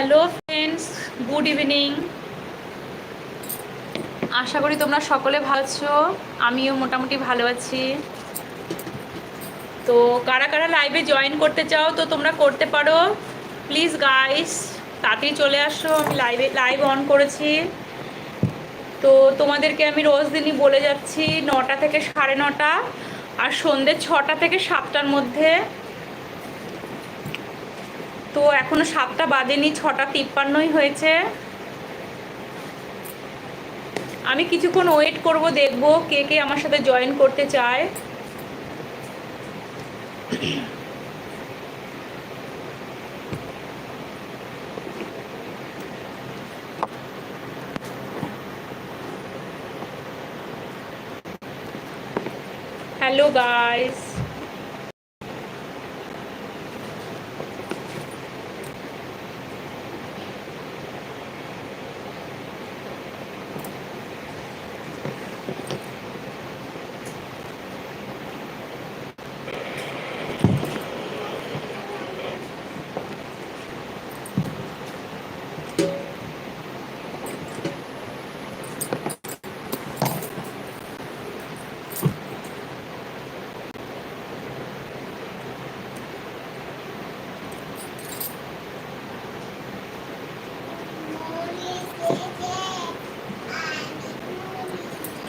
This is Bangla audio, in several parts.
হ্যালো ফ্রেন্ডস গুড ইভিনিং আশা করি তোমরা সকলে ভালো আছো। আমিও মোটামুটি ভালো আছি। তো কারা কারা লাইভে জয়েন করতে চাও, তো তোমরা করতে পারো। প্লিজ গাইস তাড়াতাড়ি চলে আসো। আমি লাইভে লাইভ অন করেছি। তো তোমাদেরকে আমি রোজ দিনই বলে যাচ্ছি, নটা থেকে সাড়ে নটা, আর সন্ধ্যে ছটা থেকে সাতটার মধ্যে তো এখনও সাতটা বাজেনি, ছটা তিপ্পান্নই হয়েছে। আমি কিছুক্ষণ ওয়েট করব, দেখব কে কে আমার সাথে জয়েন করতে চায়। Hello guys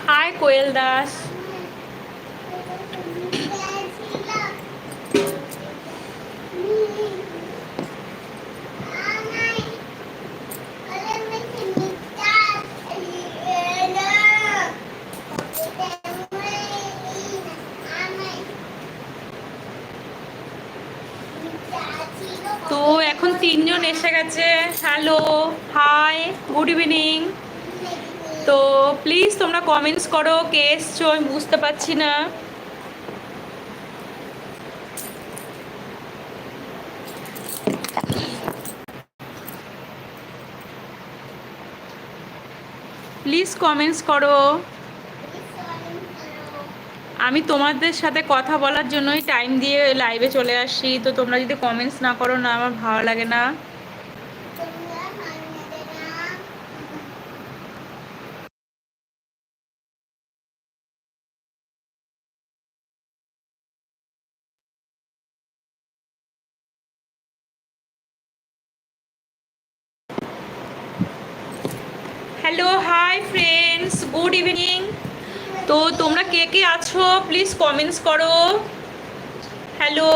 hi Koyel Das তো এখন তিনজন এসে গেছে। হ্যালো হাই গুড ইভিনিং তো প্লিজ তোমরা কমেন্টস করো, কে এসছো আমি বুঝতে পারছি না। প্লিজ কমেন্টস করো। আমি তোমাদের সাথে কথা বলার জন্যই টাইম দিয়ে লাইভে চলে আসি তো তোমরা যদি কমেন্টস না করো না, আমার ভালো লাগে না। Hello hi friends good evening তো তোমরা কে কে আছো? প্লিজ কমেন্টস করো। হ্যালো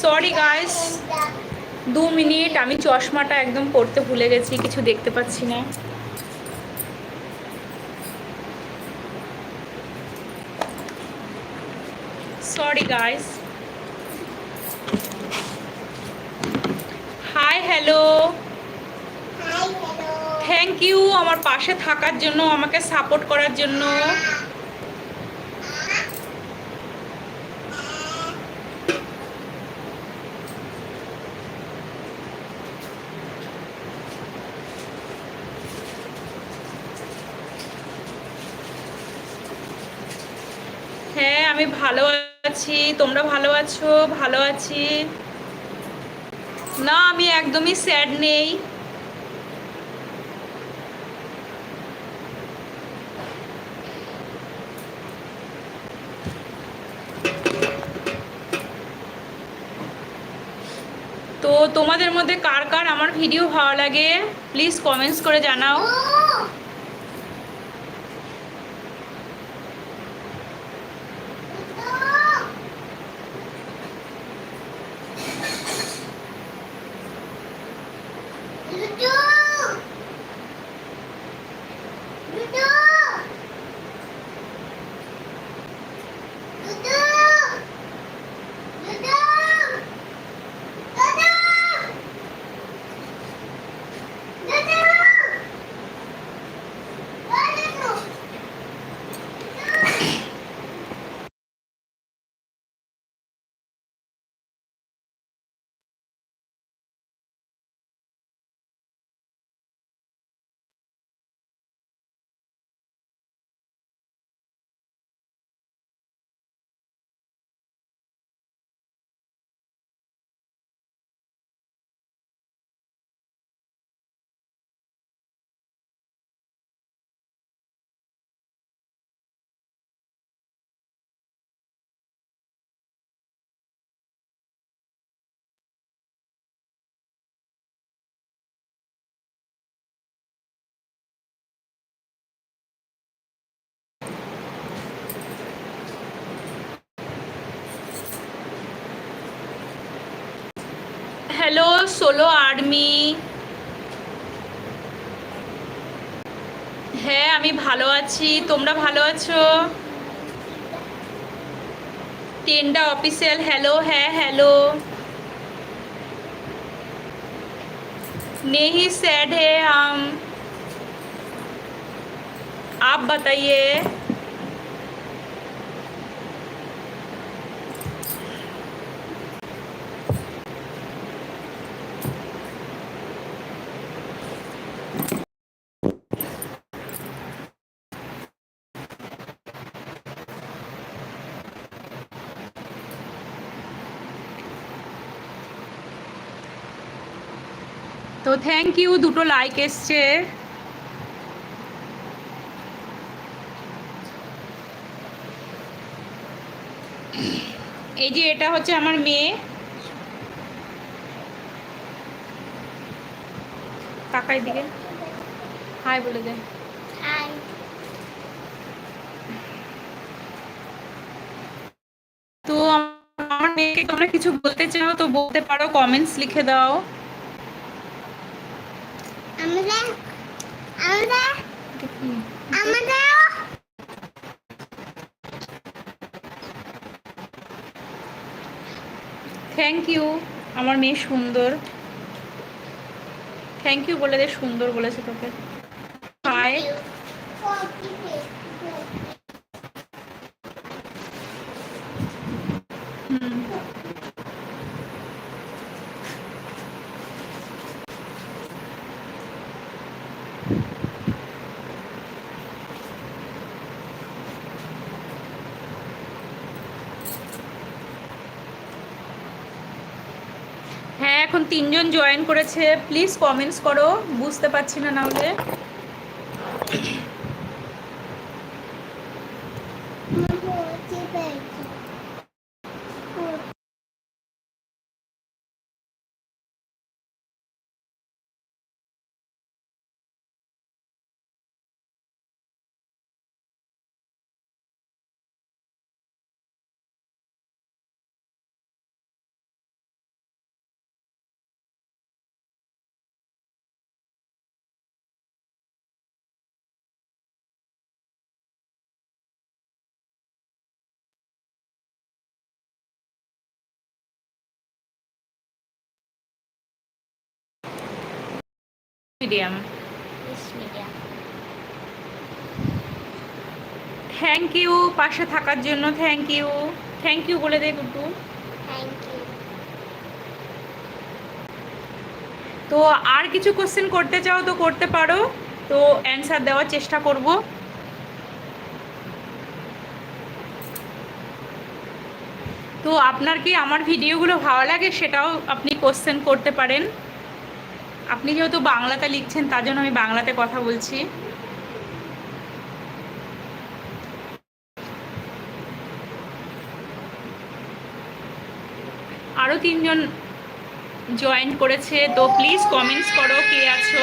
সরি গাইস দু মিনিট আমি চশমাটা একদম পড়তে ভুলে গেছি, কিছু দেখতে পাচ্ছি না। Sorry guys hi hello thank you আমার পাশে থাকার জন্য আমাকে সাপোর্ট করার জন্য হ্যাঁ আমি ভালো আছি। তোমরা ভালো আছো? ভালো আছি। না, আমি একদমই স্যাড নেই। তো তোমাদের মধ্যে কার কার আমার ভিডিও ভালো লাগে প্লিজ কমেন্টস করে জানাও। হ্যালো সোলো আর্মি হ্যাঁ আমি ভালো আছি তোমরা ভালো আছো টেন্ডা ऑफिशियल हेलो है हेलो नहीं सैड है हम आप बताइए থ্যাংক ইউ দুটো লাইক এসছে। এই যে এটা হচ্ছে আমার মেয়ে। কাকাই দিকে। হাই বলে দে। হাই তো আমার মেয়েকে তোমরা কিছু বলতে চাও তো বলতে পারো কমেন্টস লিখে দাও। আমরা আমরা আমাদের। থ্যাংক ইউ আমার মেয়ে সুন্দর। থ্যাংক ইউ বলে দে সুন্দর বলেছে তোকে। হাই তিনজন জয়েন করেছে প্লিজ কমেন্টস করো বুঝতে পারছি না নাহলে। মিডিয়াম। থ্যাংক ইউ পাশে থাকার জন্য থ্যাংক ইউ থ্যাংক ইউ বলে দে ইউ তো আর কিছু কোশ্চেন করতে চাও তো করতে পারো। তো অ্যান্সার দেওয়ার চেষ্টা করব। তো আপনার কি আমার ভিডিওগুলো ভালো লাগে? সেটাও আপনি কোশ্চেন করতে পারেন। আপনি যেহেতু বাংলাতে লিখছেন, তার জন্য আমি বাংলাতে কথা বলছি। আরও তিনজন জয়েন করেছে, তো প্লিজ কমেন্টস করো কে আছো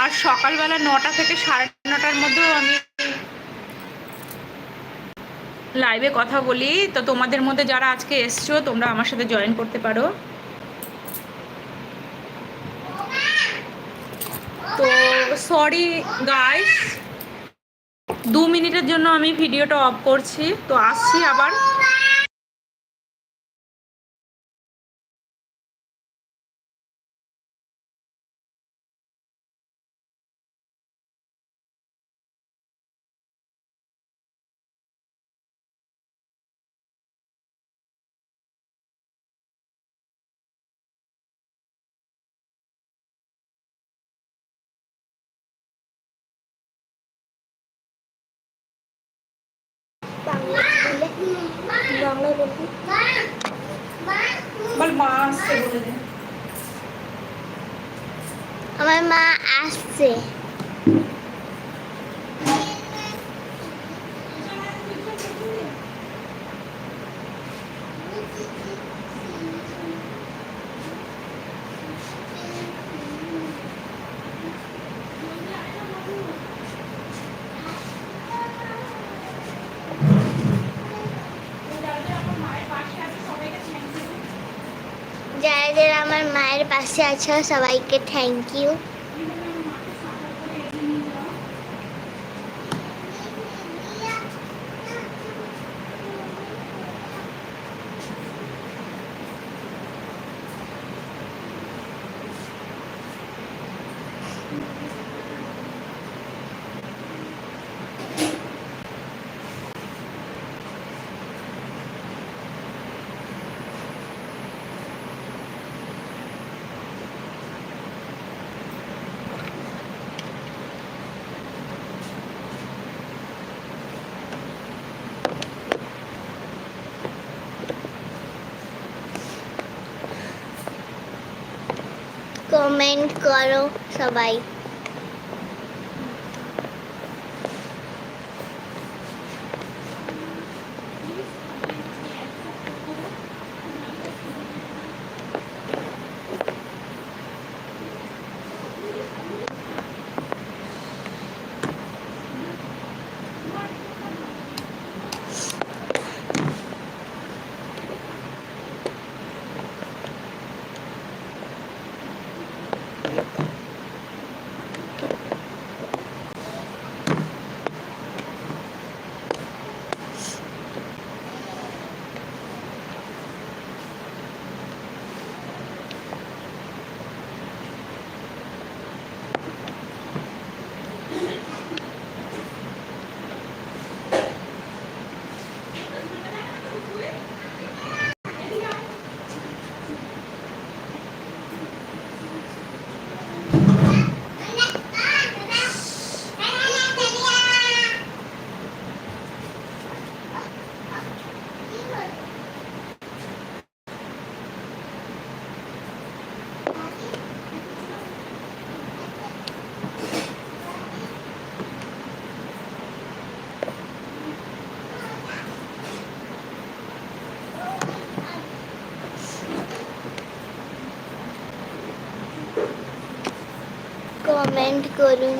আর সকালবেলা নটা থেকে সাড়ে নটার মধ্যেও আমি লাইভে কথা বলি। তো তোমাদের মধ্যে যারা আজকে এসছো, তোমরা আমার সাথে জয়েন করতে পারো। তো সরি গাইস দু মিনিটের জন্য আমি ভিডিওটা অফ করছি। তো আসছি আবার। বল মা আসছে বলে আমার মা আসছে যাদের আমার মায়ের পাশে আছো সবাইকে থ্যাংক ইউ কমেন্ট করো সবাই। কমেন্ট করুন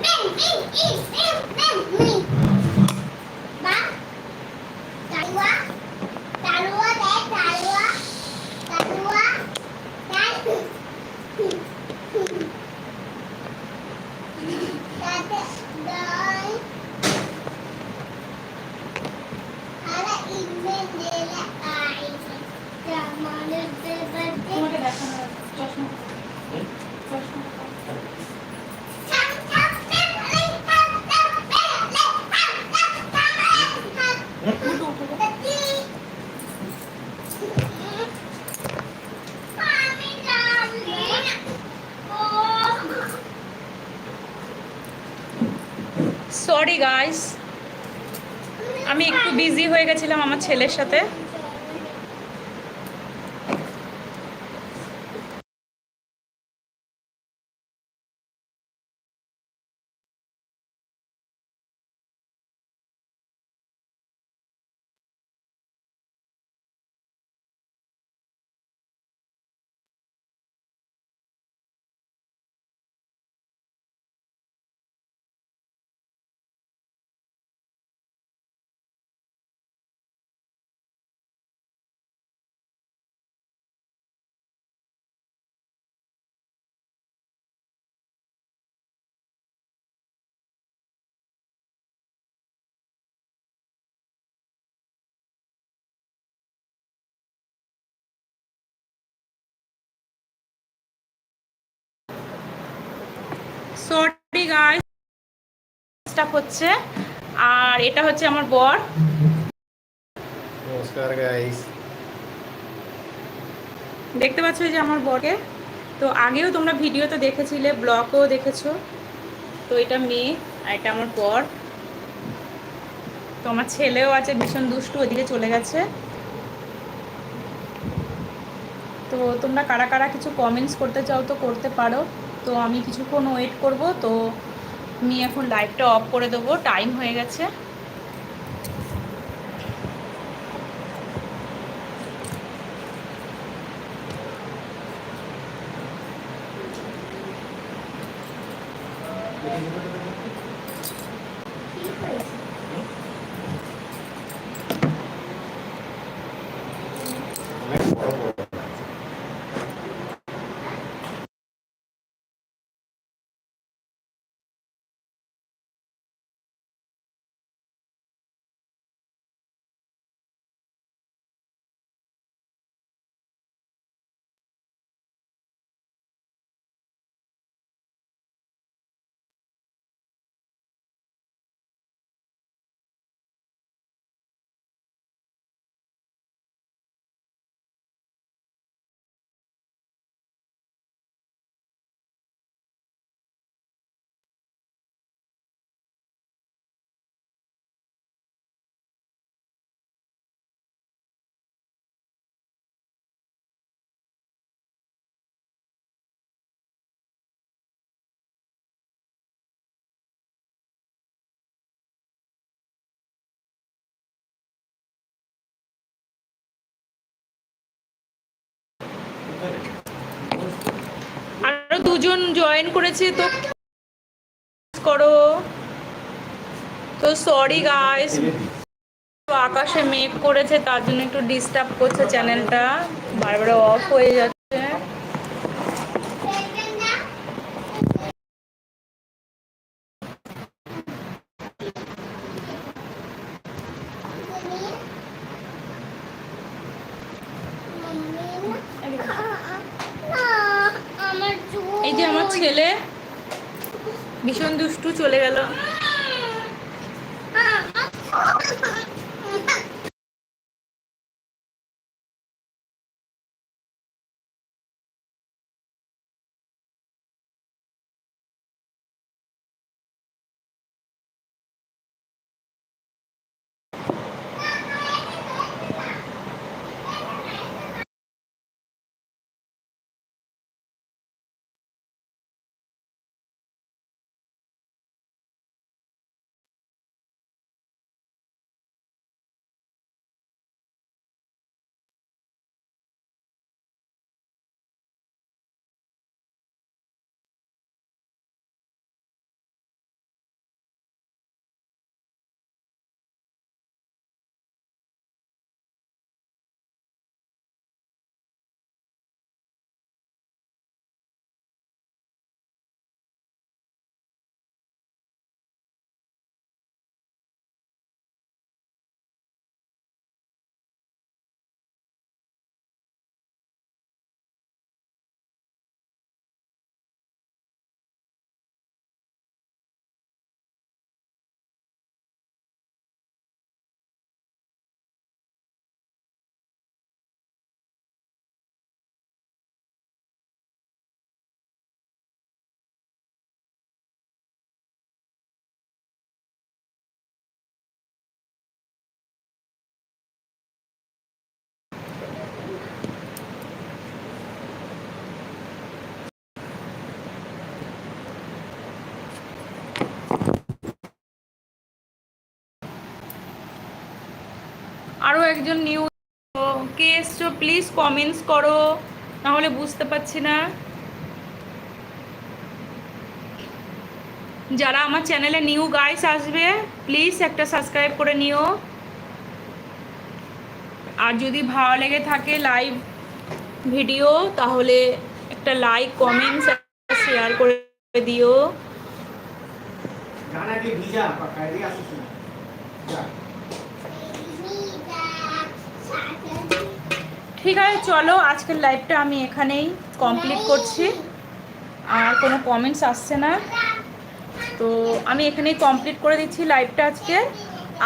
Win, win, win, win, win. Sorry guys আমি একটু বিজি হয়ে গেছিলাম আমার ছেলের সাথে। সরি গাইস স্টাফ হচ্ছে। আর এটা হচ্ছে আমার বর। নমস্কার গাইস দেখতে পাচ্ছ এই যে আমার বরকে। তো আগেও তোমরা ভিডিওতে দেখেছিলে ব্লগও দেখেছ। তো এটা মেয়ে আর এটা আমার বর। তো আমার ছেলেও আছে ভীষণ দুষ্টু ওদিকে চলে গেছে। তো তোমরা কারা কারা কিছু কমেন্টস করতে চাও তো করতে পারো। তো আমি কিছুক্ষণ ওয়েট করব, তো আমি এখন লাইটটা অফ করে দেবো টাইম হয়ে গেছে। আরও দুজন জয়েন করেছে তো। করো। তো সরি গাইস আকাশে মেঘ করেছে, তার জন্য একটু ডিস্টার্ব করছে চ্যানেলটা বারবার অফ হয়ে যাচ্ছে আমার এই যে আমার ছেলে ভীষণ দুষ্টু চলে গেল। একজন নিউ কে এসছো প্লিজ কমেন্টস করো, নাহলে বুঝতে পারছি না। যারা আমার চ্যানেলে নিউ গাইস আসবে প্লিজ একটা সাবস্ক্রাইব করে নিও। আর যদি ভালো লেগে থাকে লাইভ ভিডিও তাহলে একটা লাইক কমেন্টস শেয়ার করে দিও গানাকে ভিজা পাকায় দিয়ে আসিস না যা ঠিক আছে, চলো, আজকের লাইভটা আমি এখানেই কমপ্লিট করছি। আর কোনো কমেন্টস আসছে না। তো আমি এখানেই কমপ্লিট করে দিচ্ছি লাইভটা আজকে।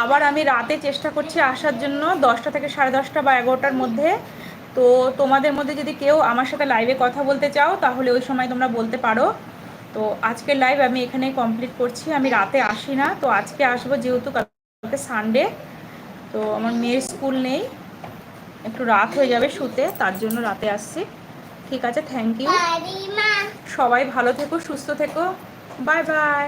আবার আমি রাতে চেষ্টা করছি আসার জন্য, দশটা থেকে সাড়ে দশটা বা এগারোটার মধ্যে। তো তোমাদের মধ্যে যদি কেউ আমার সাথে লাইভে কথা বলতে চাও, তাহলে ওই সময় তোমরা বলতে পারো। তো আজকের লাইভ আমি এখানেই কমপ্লিট করছি। আমি রাতে আসি না, তো আজকে আসব যেহেতু কালকে সানডে তো আমার মেয়ের স্কুল নেই। একটু রাত হয়ে যাবে শুতে তার জন্য রাতে আসছি। ঠিক আছে থ্যাংক ইউ সবাই ভালো থেকো সুস্থ থেকো। Bye bye